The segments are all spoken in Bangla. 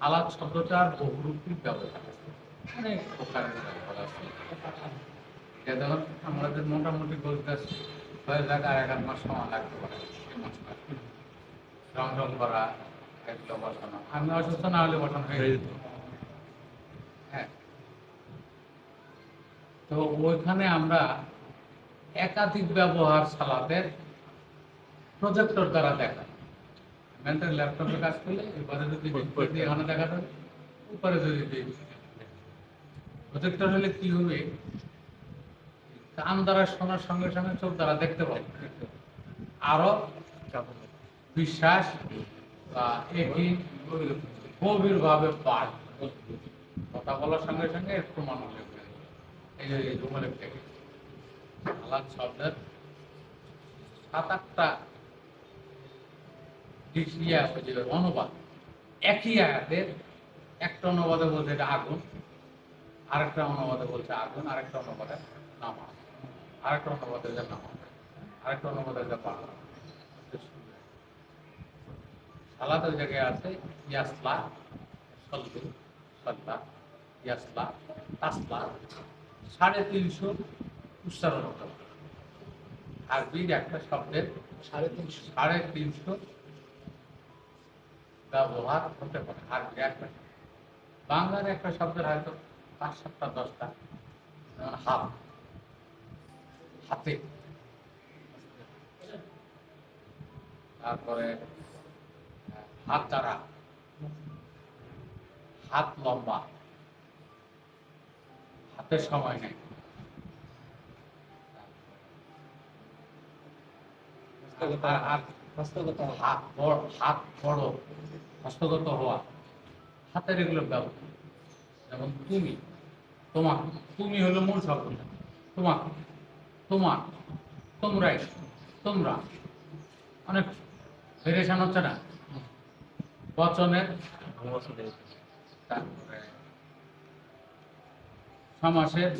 সালাদ শব্দটার বহুরূপী ব্যবহার আছে। আমাদের মোটামুটি বলতে হয়ে যাক আর এক মাস সময় লাগতে পারে মাসটা রং করা আমি অসুস্থ, না হলে বসানো হয়ে যেত। হ্যাঁ। তো ওইখানে আমরা একাধিক ব্যবহার সালাদের প্রজেক্টর দ্বারা দেখা মেন্টাল ল্যাপটপে কাজ করলে এবারে যদি দিয়ে এখানে দেখা যাবে উপরে যদি প্রজেক্টর হলে কি হবে? কান দ্বারা শোনার সঙ্গে সঙ্গে চোখ দ্বারা দেখতে পাবে। আরও বিশ্বাস বা এটি গভীরভাবে পাঠ কথা বলার সঙ্গে সঙ্গে একটু মানুষ এই যে এই রুমালে আলাদ শব্দের সাত আটটা ইয়ে অনুবাদ একই আয়াতের একটা অনুবাদে বলছে এটা আগুন, আরেকটা অনুবাদে বলছে আগুন, আরেকটা অনুবাদে নামাজ, আরেকটা অনুবাদে যে নামাজ, আরেকটা অনুবাদে যে পাহাড় সালাদ ওই জায়গায় আছে ইয়াসলা, সল্লু, সল্লা, ইয়াসলা, তাসলা, সাড়ে তিনশো উচ্চারণ। আরবির একটা শব্দের সাড়ে তিনশো সাড়ে তিনশো ব্যবহার হতে পারে। আরবি একটা বাংলার একটা শব্দের হয়তো পাঁচ সাতটা দশটা যেমন হাত। হাতে। তারপরে হাত দ্বারা। হাত লম্বা। হাতের সময় নেই। আর আর হাত বড় হাত বড়। হস্তগত হওয়া, হাতের এগুলো ব্যবহার। যেমন তুমি, তোমার, তুমি হলো মূল শব্দ তোমার তোমার, তোমরাই, তোমরা। অনেক ভেরিয়েশন হচ্ছে না? বচনের সমাসের,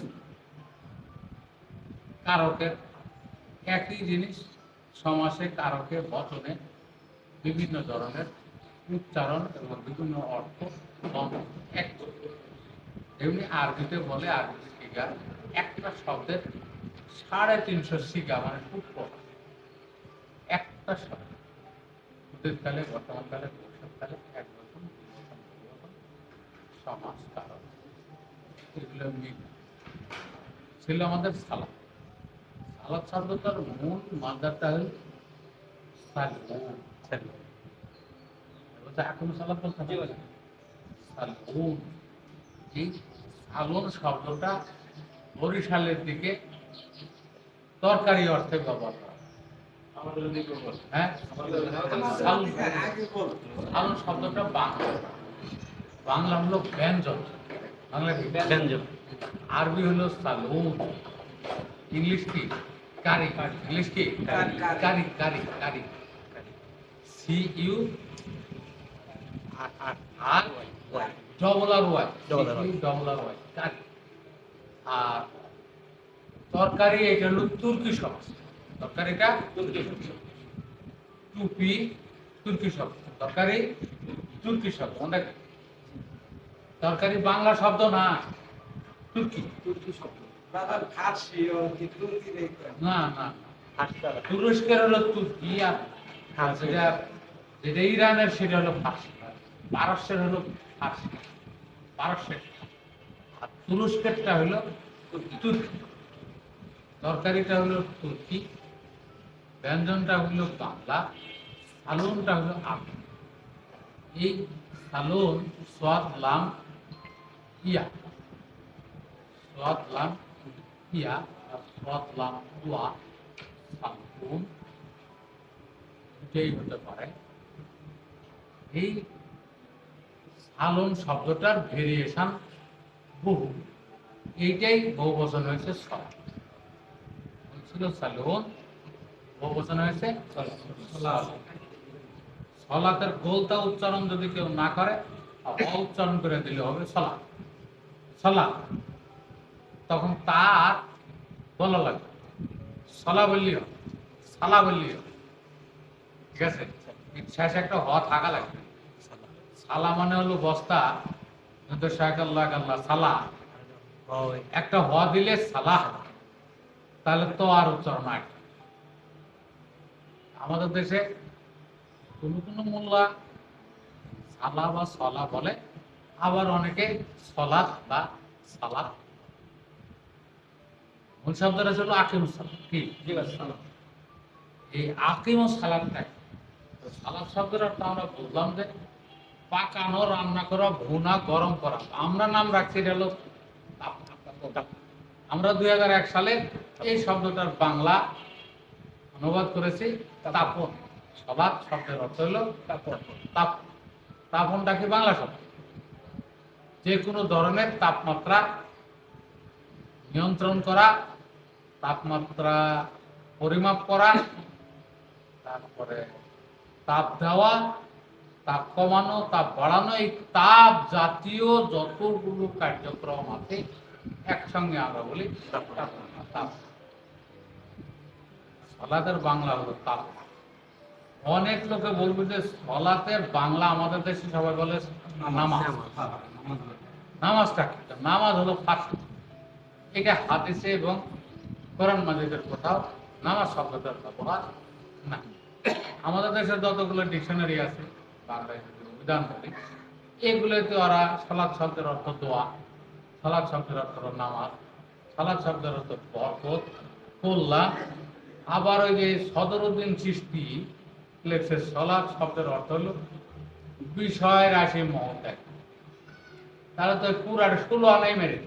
কারকের, একই জিনিস, সমাসে, কারকে, বচনে বিভিন্ন ধরনের উচ্চারণ এবং বিভিন্ন অর্থ এমনি আরবিতে বলে আরবি শিখা একটা শব্দের সাড়ে তিনশো শিখা মানে খুব কম। একটা শব্দ। অতীতকালে বর্তমানকালে ভবিষ্যৎকালে এক বছর দুই বছর, সমাজ কারণ এগুলো ছিল আমাদের সালাদ। সালাদ শব্দটার মূল মাদারটা হল সালুন শব্দটা বরিশালের দিকে তরকারি অর্থে ব্যবহার করা। হ্যাঁ? সালুন শব্দটা বাংলা। বাংলা হলো ব্যঞ্জন। বাংলা কি? ব্যঞ্জন। আরবি হলো সালুন। ইংলিশ কি? কারি। ইংলিশ কি? Curry. Curry curry curry. C U R double R Y. Y. Y. আর তরকারি এটা হলো তুর্কি শব্দ তরকারিটা টুপি তুর্কি শব্দ তরকারি তুর্কি শব্দ মনে। তরকারি বাংলা শব্দ না। তুর্কি। তুর্কি শব্দ। তুর্কি না না তুরস্কের হলো তুর্কি আর যেটা ইরানের সেটা হলো ফার্সি। পারস্যের হলো ফার্সি পারস্যের আর তুরস্কেরটা হলো তুর্কি। তরকারিটা হলো তুর্কি, ব্যঞ্জনটা হলো বাংলা, সালুনটা হলো আরবি। এই সালুন সোয়াদ লাম ইয়া। লাম ইয়া আর লাম হতে পারে। এই সালন শব্দটার ভেরিয়েশন বহু। এইটাই বহু বচন হয়েছে সলা ছিল সালুন হয়েছে সলাতের গোলতা উচ্চারণ যদি কেউ না করে উচ্চারণ করে দিলে হবে সলা সলা তখন তার বলা লাগবে। সলা বললিও সালা বললিও ঠিক আছে একটা হ থাকা লাগবে। সালা মানে হলো বস্তা কিন্তু শাকাল্লাহ আল্লাহ সালা। একটা হ দিলে সালাহ তাহলে তো আর উচ্চারণ আমাদের দেশে কোন কোন মোল্লা সালা বা সলা বলে আবার অনেকে সলাৎ বা সালাত মূল শব্দটা ছিল আকিম সালাত কি? এই আকিম ও সালাদ শব্দের অর্থ আমরা বললাম যে পাকানো রান্না করা ভুনা গরম করা। আমরা নাম রাখছি এটা হলো আমরা দুই সালে এই শব্দটার বাংলা অনুবাদ করেছি, তাপন। সলাদ শব্দের অর্থ হলো তাপ তাপনটা কি বাংলা শব্দ? যে কোনো ধরনের তাপমাত্রা নিয়ন্ত্রণ করা, তাপমাত্রা পরিমাপ করা, তারপরে তাপ দেওয়া তাপ কমানো তাপ বাড়ানো, এই তাপ জাতীয় যতগুলো কার্যক্রম আছে, একসঙ্গে আমরা বলি সলাতের বাংলা হলো তাপ। অনেক লোকে বলবে যে সলাতের বাংলা আমাদের দেশে সবাই বলে নামাজ। নামাজটা নামাজ হলো ফাঁসি। এটা হাদিসে এবং কোরআন মাজিদের কোথাও নামাজ শব্দটার ব্যবহার না আমাদের দেশে যতগুলো ডিকশনারি আছে বাংলায় যদি অভিধান এগুলোতে ওরা সালাদ শব্দের অর্থ দোয়া সালাদ শব্দের অর্থ নামাজ সালাদ শব্দের অর্থ বরকত কল্যাণ আবার ওই যে সদরুদ্দিন চিস্তি লেখছে সলাদ শব্দের অর্থ হলো বিষয় রাশি মহত্যাগ তাহলে তো পুরার ষোলো আনাই মেরে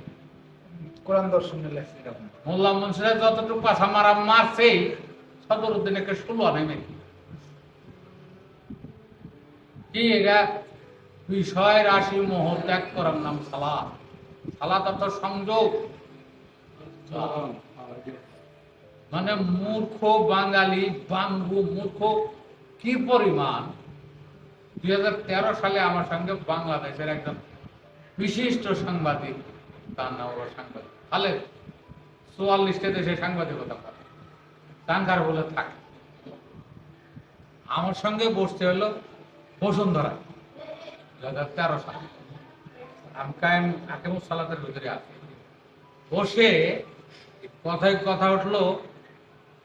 কোরআন দর্শনে লেখছে মোল্লা মনসুরা যতটুকু পাশা মারা মারছে সদর উদ্দিনকে ষোলো আনাই মেরে দিল। কি এটা বিষয় রাশি মোহ ত্যাগ করার নাম সালাদ সালাদ অর্থ সংযোগ। মানে মূর্খ বাঙালি, বাঙ্গু মূর্খ কি পরিমাণ? দুই হাজার তেরো সালে আমার সঙ্গে বাংলাদেশের একজন বিশিষ্ট সাংবাদিক, তার নাম হলো সাংবাদিক খালেদ। চুয়াল্লিশটা দেশে সাংবাদিকতা করে। টাঙ্গার বলে থাকে। আমার সঙ্গে বসতে হলো বসুন্ধরা দু তেরো সালে। আমি কায়েম আকিমুস সালাতের ভিতরে আছি। বসে কথায় কথা উঠল,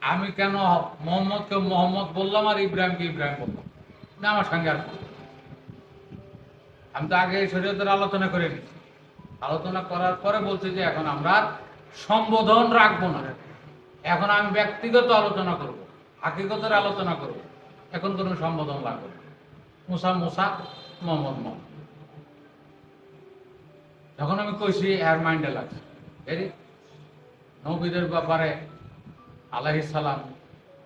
আমি কেন মোহাম্মদকে মোহাম্মদ বললাম আর ইব্রাহিমকে ইব্রাহিম বললাম? না, আমার সঙ্গে আর আমি তো আগে শরীয়তের আলোচনা করে নিচ্ছি আলোচনা করার পরে বলছে যে এখন আমরা সম্বোধন রাখব না। এখন আমি ব্যক্তিগত আলোচনা করব হাকিগতের আলোচনা করব। এখন কোনো সম্বোধন লাগবে মুসা মুসা, মোহাম্মদ মোহাম্মদ যখন আমি কইছি, এর মাইন্ডে লাগছে নবীদের ব্যাপারে আলাহি সালাম,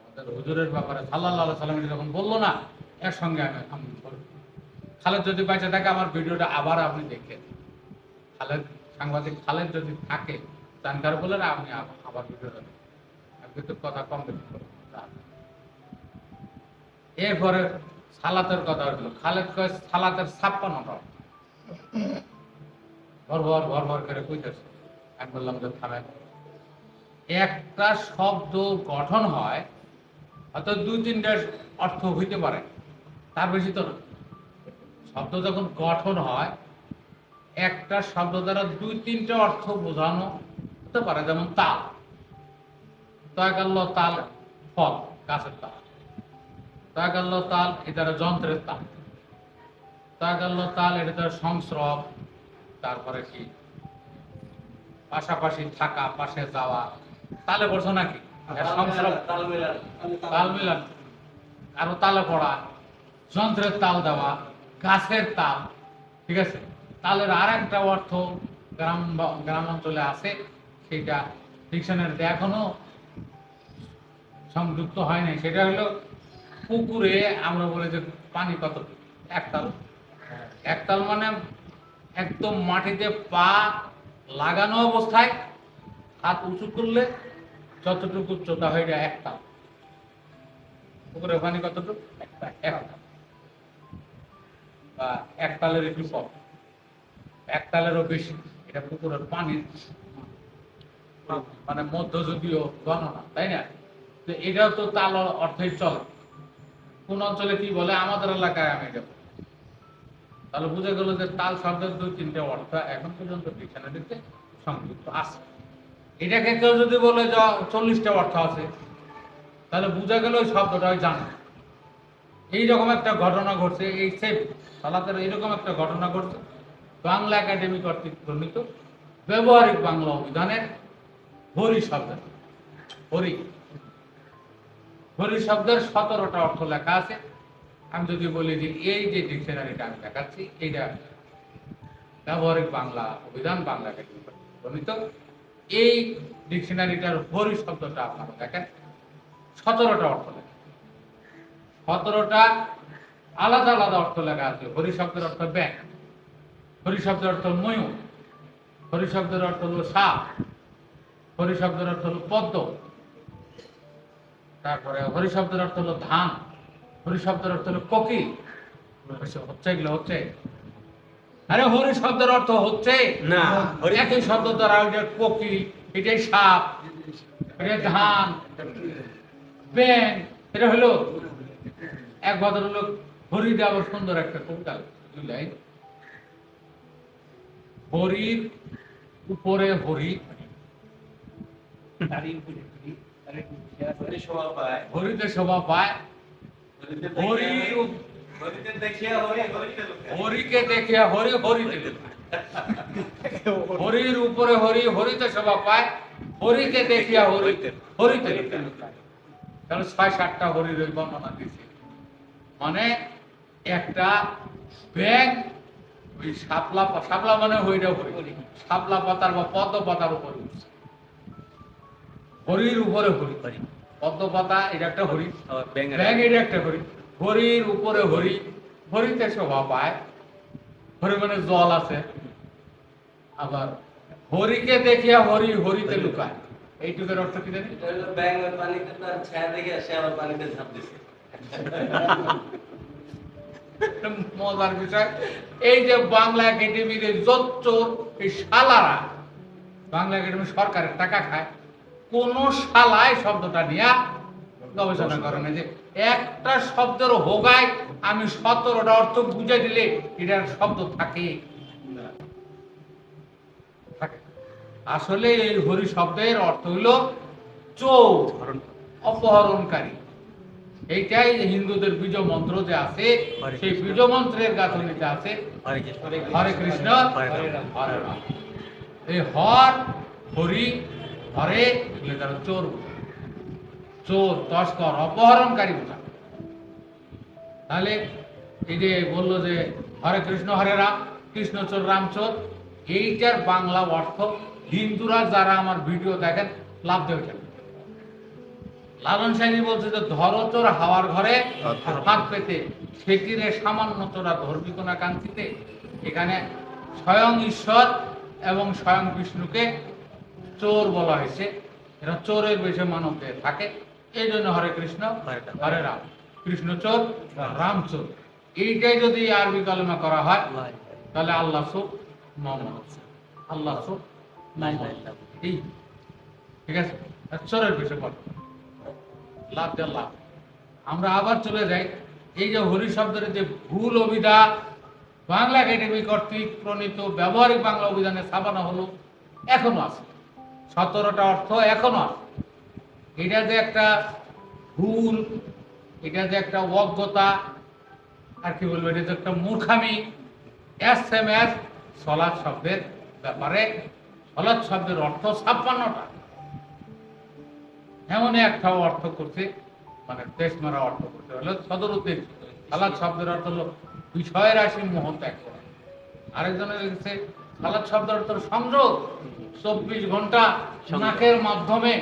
আমাদের হুজুরের ব্যাপারে সাল্লাহ সাল্লাম যখন বলল না, এর সঙ্গে আমি আমি। খালেদ যদি বেঁচে থাকে, আমার ভিডিওটা আবার আপনি দেখেন খালেদ, সাংবাদিক খালেদ যদি থাকে, জানকার বলে না আপনি আবার ভিডিওটা দেখেন আমি কিন্তু কথা কম না। এরপরে সালাতের কথা হলো খালেদ কয়, সালাতের ছাপ্পান্নটা ভর ভর ভর ভর করে বললাম, যে একটা শব্দ গঠন হয়, হয়তো দুই, তিনটা অর্থ হইতে পারে, তার বেশি তো না। শব্দ যখন গঠন হয়, একটা শব্দ দ্বারা দুই, তিনটা অর্থ বোঝানো হতে পারে, যেমন তাল। তয়কাল্য তাল ফল, গাছের তাল। তয়কাল্য তাল এটা দ্বারা যন্ত্রের তাল। তয়কাল্য তাল এটা দ্বারা সংস্রব। তারপরে কি? পাশাপাশি থাকা পাশে যাওয়া। তালে বসো নাকি? তাল মিলান আরও তালে পড়া যন্ত্রের তাল দেওয়া গাছের তাল ঠিক আছে? তালের আর একটা অর্থ গ্রাম গ্রাম অঞ্চলে আছে সেটা ডিকশনারিতে এখনও সংযুক্ত হয় নাই। সেটা হলো পুকুরে আমরা বলি যে পানি কত একতাল। একতাল মানে একদম মাটিতে পা লাগানো অবস্থায় হাত উঁচু করলে যতটুকু উচ্চতা হয়ে যায় একতাল। পুকুরের পানি কতটুকু? বা একতালের একটু কম একতালেরও বেশি, এটা পুকুরের পানির মানে মধ্যযুগীয় গণনা, তাই না? তো এটাও তো তাল অর্থে চলে। কোন অঞ্চলে কি বলে? আমাদের এলাকায় আমি বলি। তাহলে বুঝে গেল যে তাল শব্দের দুই তিনটে অর্থ এখন পর্যন্ত ডিকশনারিতে সংযুক্ত আছে। এটাকে কেউ যদি বলে যে চল্লিশটা অর্থ আছে, তাহলে বুঝা গেল ওই শব্দটাই জানে। এইরকম একটা ঘটনা ঘটছে, এই সেম সালাতের এইরকম একটা ঘটনা ঘটছে। বাংলা একাডেমি কর্তৃক প্রণীত ব্যবহারিক বাংলা অভিধানের হরি শব্দ। হরি। হরি শব্দের সতেরোটা অর্থ লেখা আছে। আমি যদি বলি যে এই যে ডিকশনারিটা আমি দেখাচ্ছি, এইটা ব্যবহারিক বাংলা, অভিধান বাংলা একাডেমি কর্তৃক প্রণীত এই ডিকশনারিটার হরি শব্দটা আপনারা দেখেন, সতেরোটা অর্থ লেখা। সতেরোটা আলাদা আলাদা অর্থ লেখা আছে। হরি শব্দের অর্থ ব্যাং হরি শব্দের অর্থ ময়ূর, হরি শব্দের অর্থ হলো সাপ, হরি শব্দের অর্থ হলো পদ্ম। তারপরে হরি শব্দের অর্থ হলো ধান হরি শব্দের অর্থ হলো কোকিল হচ্ছে এগুলো হচ্ছে। আরে হরি শব্দের অর্থ হচ্ছে? না হরি একই শব্দ দ্বারা ওইটা কোকিল এটাই সাপ এটা ধান ব্যাং এটা হলো এক ভদ্রলোক হরি দেওয়ার সুন্দর একটা কবিতা লাইন হরির উপরে হরি। হরিতে হরিতে হরিতে হরিতে হরির উপরে হরি হরিতে পায়। হরিকে দেখিয়া হরি হরিতে। তাহলে ছয়, সাতটা হরির ওই বর্ণনা মানে একটা ব্যাগ, ওই শাপলা শাপলা মানে হইটা হরি। শাপলা পাতার বা পদ্ম পাতার উপরে উঠছে। হরির উপরে হরি। পদ্ম পাতা এটা একটা হরি ব্যাগ এটা একটা হরি। হরির উপরে হরি হরিতে শোভা পায়। হরি মানে জল আছে। আবার হরিকে দেখিয়া হরি হরিতে লুকায়। এইটুকের অর্থ কি জানি? এটা হলো ব্যাঙ পানিতে তার ছায়া দেখে সে আবার পানিতে ঝাঁপ দিছে। মজার বিষয়। এই যে বাংলা একাডেমির জোচ্চোর এই শালারা বাংলা একাডেমি সরকারের টাকা খায় কোন শালায় শব্দটা নিয়ে গবেষণা করে না যে একটা শব্দের হোগায় আমি সতেরোটা অর্থ বুঝে দিলে এটার শব্দ থাকে। আসলে এই হরি শব্দের অর্থ হইল চোর অপহরণকারী। এইটাই হিন্দুদের বীজ মন্ত্র যে আছে সেই। বীজ মন্ত্রের গাঁথনিতে আছে। হরে কৃষ্ণ। হরে রাম। এই হর হরি হরে এগুলো তারা চোর। চোর তস্কর অপহরণকারী বোঝা তাহলে এই যে বলল যে হরে কৃষ্ণ হরে রাম কৃষ্ণ চোর রাম চোর এইটার বাংলা অর্থ হিন্দুরা যারা আমার ভিডিও দেখেন লাভ দেবে কেন লালন সাহেব বলছে যে ধর চোর হাওয়ার ঘরে হাত পেতে সেটিরে সামান্য চোরা ধর্মী কোনা কান্তিতে এখানে স্বয়ং ঈশ্বর এবং স্বয়ং বিষ্ণুকে চোর বলা হয়েছে। এরা চোরের বেশে মানব দেহে থাকে। এই জন্য হরে কৃষ্ণ, হরে রাম। কৃষ্ণ চোর, রাম চোর। এইটাই যদি আরবি কলমা করা হয়, তাহলে আল্লাহ সুখ মোহাম্মদ আল্লাহ সুখ। এই, ঠিক আছে? চোরের বেশে পড়ে লাভ লাভ। আমরা আবার চলে যাই। এই যে হরি শব্দের যে ভুল অভিধা বাংলা একাডেমি কর্তৃক প্রণীত ব্যবহারিক বাংলা অভিধানে ছাপানো হলো, এখনও আছে। সতেরোটা অর্থ এখনও আছে। এটা যে একটা ভুল, এটা যে একটা অজ্ঞতা, আর কি বলব, এটা যে একটা মূর্খামি, এস এম এস সলাদ শব্দের ব্যাপারে সলাদ শব্দের অর্থ ছাপ্পান্নটা। এমন একটা অর্থ করছে মানে দেশ মারা অর্থ করতে হলো সদর উদ্দেশ্য। সালাদ শব্দের অর্থ হলো বিষয়ের আসি মোহ ত্যাগ করা আরেকজনের লিখছে সালাদ শব্দের অর্থ সংযোগ। চব্বিশ ঘণ্টা নাকের মাধ্যমে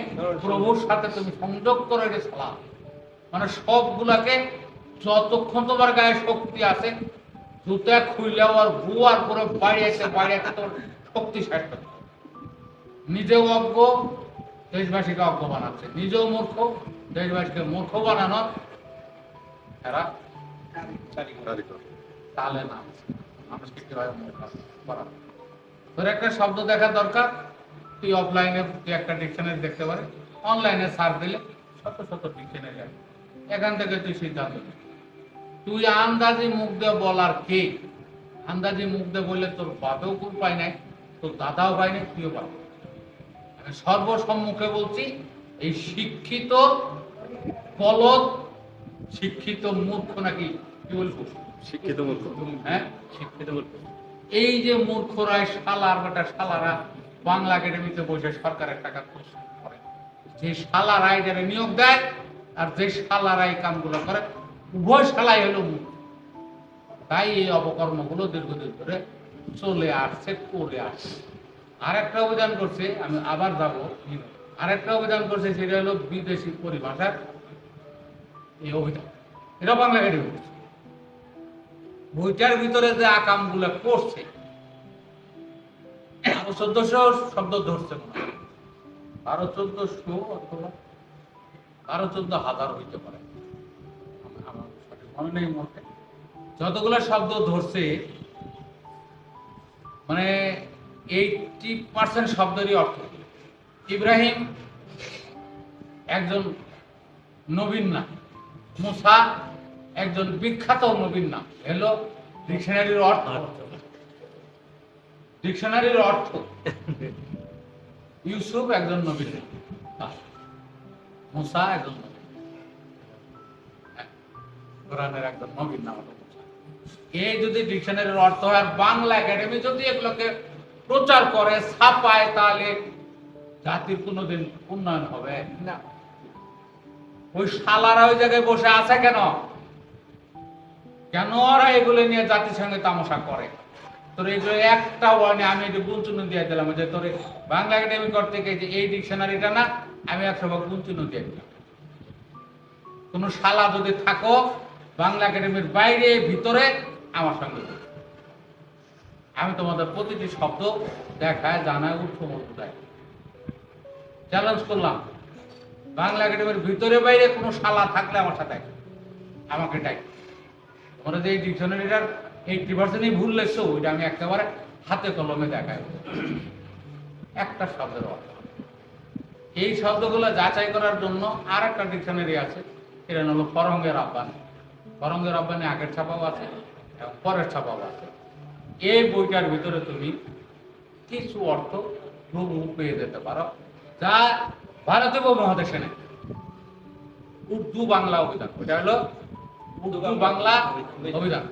প্রভুর সাথে তুমি সংযোগ করে রে সালাদ। মানে সবগুলাকে যতক্ষণ তোমার গায়ে শক্তি আছে জুতা খুইলেও আর পরে বাড়ি আছে বাড়ি আছে তোর শক্তি শেষ নিজেও অজ্ঞ দেশবাসীকে অজ্ঞ বানাচ্ছে। নিজেও মূর্খ দেশবাসীকে মূর্খ বানানোর এরা তালে নাম মানুষকে কীভাবে মূর্খ করা হয়। তোর একটা শব্দ দেখা দরকার। তুই অফলাইনে তুই একটা ডিকশনারি দেখতে পারে অনলাইনে সার্চ দিলে শত শত ডিকশনারি আছে এখান থেকে তুই সিদ্ধান্ত। তুই আন্দাজি মুখ দিয়ে বলার কে? আন্দাজে মুখ দিয়ে বললে তোর বাপেও কুল পায় নাই তোর দাদাও পায় নাই তুইও পায় আমি সর্বসম্মুখে বলছি এই শিক্ষিত বলদ শিক্ষিত মূর্খ নাকি কি বলব? শিক্ষিত মূর্খ। হ্যাঁ? শিক্ষিত মূর্খ। এই যে মূর্খরাই শালার বেটা শালারা, বাংলা একাডেমিতে বসে সরকারের টাকা খরচ করে। যে শালারাই যারা নিয়োগ দেয়, আর যে শালারাই কামগুলো করে, উভয় শালাই হলো মূর্খ। তাই এই অপকর্মগুলো দীর্ঘদিন ধরে চলে আসছে করে আসছে। আরেকটা অভিযান করছে, আমি আবার যাব আরেকটা অভিযান করছে, সেটা হলো বিদেশি পরিভাষার এই অভিযান। এটা বাংলা একাডেমি। বইটার ভিতরে যে আকামগুলো করছে বারো চোদ্দশো শব্দ ধরছে মনে হয়। বারো চোদ্দশো অথবা বারো চোদ্দ হাজার হইতে পারে। মনে নেই যতগুলো শব্দ ধরছে মানে এইটি পার্সেন্ট শব্দেরই অর্থ। ইব্রাহিম একজন নবীন না, মুসা একজন বিখ্যাত নবীন নাম। হলো ডিকশনারির অর্থ? ডিকশনারির অর্থ? ইউসুফ একজন নবীন নাম। মুসা একজন কোরআনের একজন নবীন নাম এই যদি ডিকশনারির অর্থ হয়, বাংলা একাডেমি যদি এগুলোকে প্রচার করে, ছাপায়, তাহলে জাতির কোনোদিন উন্নয়ন হবে? না। ওই শালারা ওই জায়গায় বসে আছে কেন? কেন ওরা এগুলো নিয়ে জাতিসংঘে তামাশা করে? তোর এগুলো একটা ওয়ার্ডে আমি একটু গুঞ্চুন দিয়ে দিলাম। যে তোর বাংলা একাডেমি করতে গিয়ে যে এই ডিকশনারিটা না, আমি একশো ভাগ গুঞ্চুন দিয়ে দিলাম। কোনো শালা যদি থাকো, বাংলা একাডেমির বাইরে, ভিতরে, আমার সঙ্গে আমি তোমাদের প্রতিটি শব্দ দেখায়, জানায় মতো দেয় চ্যালেঞ্জ করলাম। বাংলা একাডেমির ভিতরে বাইরে কোনো শালা থাকলে আমার সাথে আমাকে ডাক। তোমরা যে এই ডিকশনারিটার এইটটি পার্সেন্টই ভুল লেখছো, ওইটা আমি একেবারে হাতে কলমে দেখাই। একটা শব্দের অর্থ। এই শব্দগুলো যাচাই করার জন্য আর একটা ডিকশনারি আছে, এটা হলো ফরঙ্গের আব্বানি ফরঙ্গের আব্বানি আগের ছাপাও আছে এবং পরের ছাপাও আছে। এই বইটার ভিতরে তুমি কিছু অর্থ হুবহু পেয়ে যেতে পারো। যা ভারতীয় উপমহাদেশে নেই, উর্দু বাংলা অভিধান। ওটা হলো উর্দু বাংলা অভিধান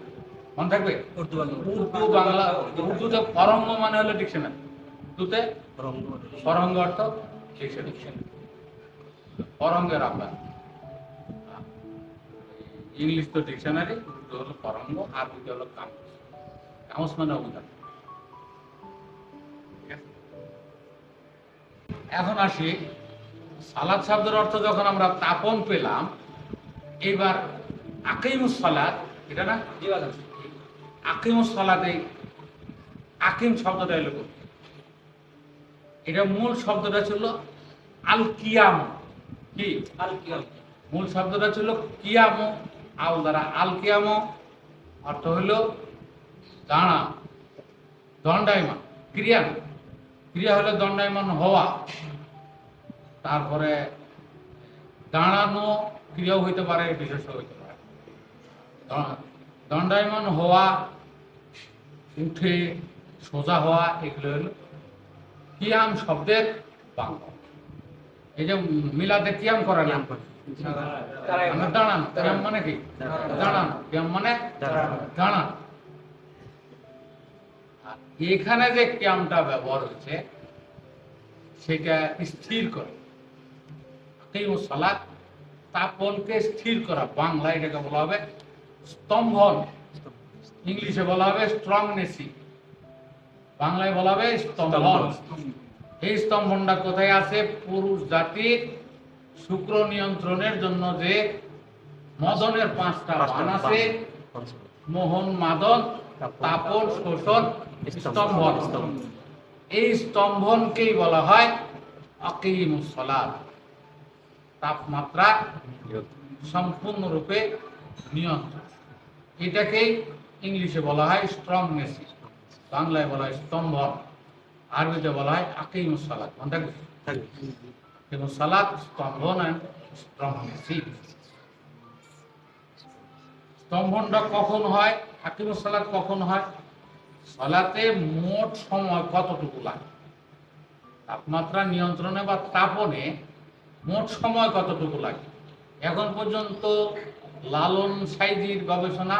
মনে থাকবে? উর্দু বাংলা। উর্দু বাংলা। উর্দুতে ফরঙ্গ মানে হলো ডিকশনারি। উর্দুতে ফরঙ্গ অর্থ ডিকশনারি। ফরঙ্গের ইংলিশ তো ডিকশনারি উর্দু হলো ফরঙ্গ আরবিতে হলো কামুস কামুস মানে অভিধান। এখন আসি। সালাদ শব্দের অর্থ যখন আমরা তাপন পেলাম এবার আকিমুস সালাদ এটা না? আকিমুস সালাদে আকিম শব্দটা এলো? এটা মূল শব্দটা ছিল আল কিয়াম কি মূল শব্দটা ছিল কিয়াম। আল দ্বারা আল কিয়াম অর্থ হইল দাঁড়া দণ্ডায়মান ক্রিয়া। ক্রিয়া হলো দণ্ডায়মান হওয়া। তারপরে দাঁড়ানো ক্রিয়াও হইতে পারে বিশেষ হইতে দণ্ডায়মান হওয়া উঠে সোজা হওয়া এগুলো হলো কিয়াম শব্দের বাংলা এই যে মিলাদে কিয়াম করা নাম দাঁড়ানো। কিয়াম মানে কি? দাঁড়ানো। কিয়াম মানে দাঁড়ানো। এখানে যে কিয়ামটা ব্যবহার হচ্ছে সেটা স্থির করে। কিম সালাত তাপনকে স্থির করা। বাংলা এটাকে বলা হবে স্তম্ভন। ইংলিশে বলা হবে স্ট্রংনেসি বাংলায় বলা হবে স্তম্ভন। এই স্তম্ভনটা কোথায় আছে? পুরুষ জাতির শুক্র নিয়ন্ত্রণের জন্য যে মদনের পাঁচটা বান আছে মোহন মাদন তাপন শোষণ স্তম্ভন। এই স্তম্ভনকেই বলা হয় অকিমুসলাদ তাপমাত্রা সম্পূর্ণরূপে নিয়ন্ত্রণ। এটাকেই ইংলিশে বলা হয় স্ট্রংনেস বাংলায় বলা হয় স্তম্ভন আরবিতে বলা হয় আকিম সালাদ মনে থাকবে? এবং সালাদ স্তম্ভন অ্যান্ড স্ট্রংনেস স্তম্ভনটা কখন হয়? আকিম সালাদ কখন হয়? সালাতে মোট সময় কতটুকু লাগে? তাপমাত্রা নিয়ন্ত্রণে বা তাপনে মোট সময় কতটুকু লাগে? এখন পর্যন্ত লালন সাইজির গবেষণা,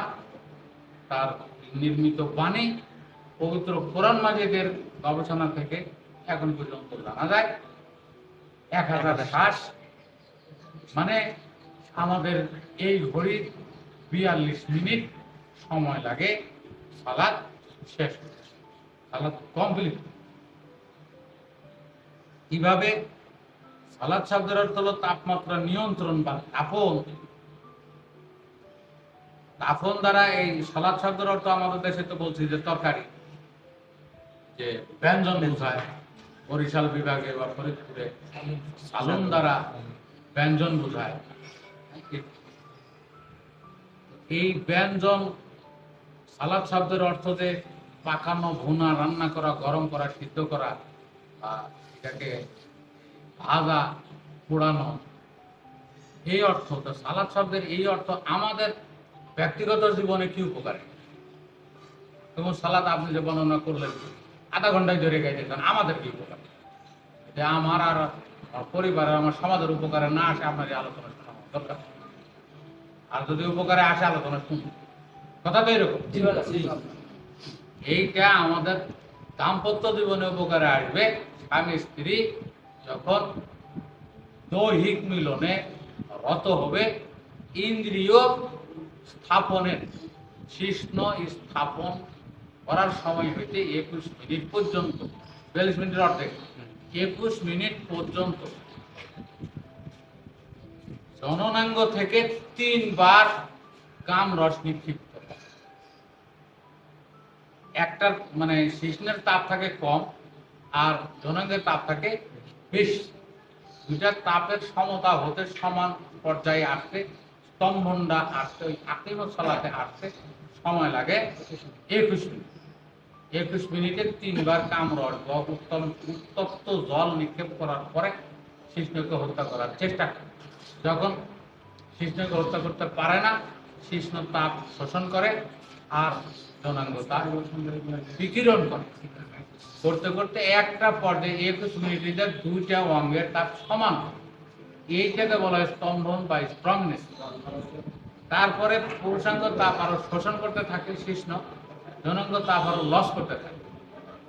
তার নির্মিত বাণী, পবিত্র কোরআন মাজিদের গবেষণা থেকে এখন পর্যন্ত জানা যায়। এক হাজার শ্বাস মানে আমাদের এই ঘড়ির বিয়াল্লিশ মিনিট সময় লাগে, সালাদ শেষ সালাদ কমপ্লিট কীভাবে? সালাদ শব্দের অর্থ হলো তাপমাত্রা নিয়ন্ত্রণ বা তাপন। তাপন দ্বারা এই সালাদ শব্দের অর্থ আমাদের দেশে তো বলছি যে তরকারি। যে ব্যঞ্জন বোঝায়, বরিশাল বিভাগে বা ফরিদপুরে সালন দ্বারা ব্যঞ্জন বোঝায়। এই ব্যঞ্জন সালাদ শব্দের অর্থ যে পাকানো, ভুনা, রান্না করা, গরম করা, সিদ্ধ করা, বা এটাকে ভাজা, পোড়ানো। এই অর্থ, তো সালাদ শব্দের এই অর্থ আমাদের ব্যক্তিগত জীবনে কি উপকারে? এবং সালাদ আপনি যে বর্ণনা করলেন আধা ঘন্টায় ধরে গাইতে চান আমাদের কি উপকার? যে আমার আর পরিবারের আমার সমাজের উপকারে না আসে আপনার আলোচনা শোনা দরকার আর যদি উপকারে আসে আলোচনা শুনুন কথা তো এরকম। এইটা আমাদের দাম্পত্য জীবনে উপকারে আসবে। স্বামী স্ত্রী যখন দৈহিক মিলনে রত হবে ইন্দ্রিয় স্থাপনের শিষ্ণ স্থাপন করার সময় হইতে একুশ মিনিট পর্যন্ত। বিয়াল্লিশ মিনিটের অর্ধেক। একুশ মিনিট পর্যন্ত। জননাঙ্গ থেকে তিনবার কাম রস নিক্ষিপ্ত। একটার মানে শিষ্ণের তাপ থাকে কম আর জনাঙ্গের তাপ থাকে বেশি। দুইটার তাপের সমতা হতে সমান পর্যায়ে আসতে স্তম্ভনটা আসতে ওই আকিম চলাতে আসতে সময় লাগে একুশ মিনিট। একুশ মিনিটে তিনবার কামড় উত্তম উত্তপ্ত জল নিক্ষেপ করার পরে শিষ্ণকে হত্যা করার চেষ্টা করে। যখন শিষ্ণকে হত্যা করতে পারে না শিষ্ণ তাপ শোষণ করে আর জনাঙ্গ তার বিকিরণ করে। করতে করতে একটা পর্যায়ে একুশ মিনিটে দুইটা অঙ্গের তাপ সমান হয়। এইটাকে বলা হয় স্তম্ভন বা স্ট্রংনেস তারপরে পুরুষাঙ্গ তাপ আরও শোষণ করতে থাকে শিষ্ণ জনাঙ্গ তাপ আরও লস করতে থাকে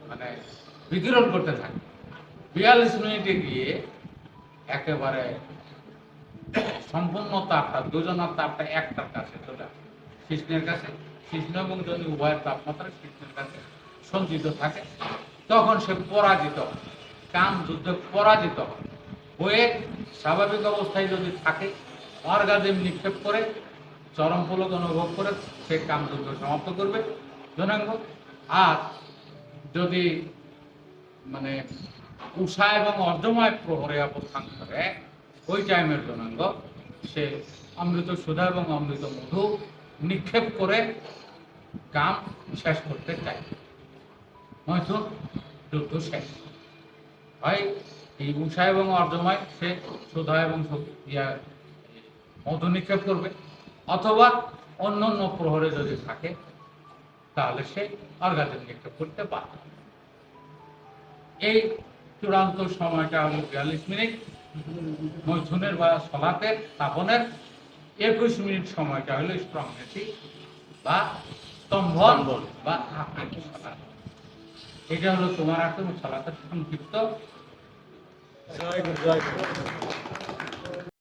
মানে বিকিরণ করতে থাকে। বিয়াল্লিশ মিনিটে গিয়ে একেবারে সম্পূর্ণ তাপটা, দুজনের তাপটা একটার কাছে চলে কৃষ্ণের কাছে, কৃষ্ণ এবং যদি উভয়ের তাপমাত্রা কৃষ্ণের কাছে সঞ্চিত থাকে, তখন সে পরাজিত। কাম যুদ্ধে পরাজিত হয়। হয়ে স্বাভাবিক অবস্থায় যদি থাকে, অর্গাজম নিক্ষেপ করে, চরম পুলক অনুভব করে, সে কাম যুদ্ধ সমাপ্ত করবে। জনাঙ্গ, আর যদি মানে উষা এবং অর্ধময় প্রহরে অবস্থান করে, ওই টাইমের জনাঙ্গ, সে অমৃত সুধা এবং অমৃত মধু নিক্ষেপ করে কাম শেষ করতে চায়। নয়তো যুদ্ধ শেষ। হয় এই উষা এবং অর্ধময় সে সুধা এবং ইয়া মধু নিক্ষেপ করবে। অথবা অন্য অন্য প্রহরে যদি থাকে তাহলে সে অর্গাজম নিক্ষেপ করতে পারে এই চূড়ান্ত সময়টা হলো বিয়াল্লিশ মিনিট মৈথুনের বা সলাতের স্থাপনের একুশ মিনিট সময়টা হলো স্ট্রংনেসি বা স্তম্ভন বা আকিম সলাত এটা হলো তোমার আকিম সলাতের সংক্ষিপ্ত Schreiben, schreiben.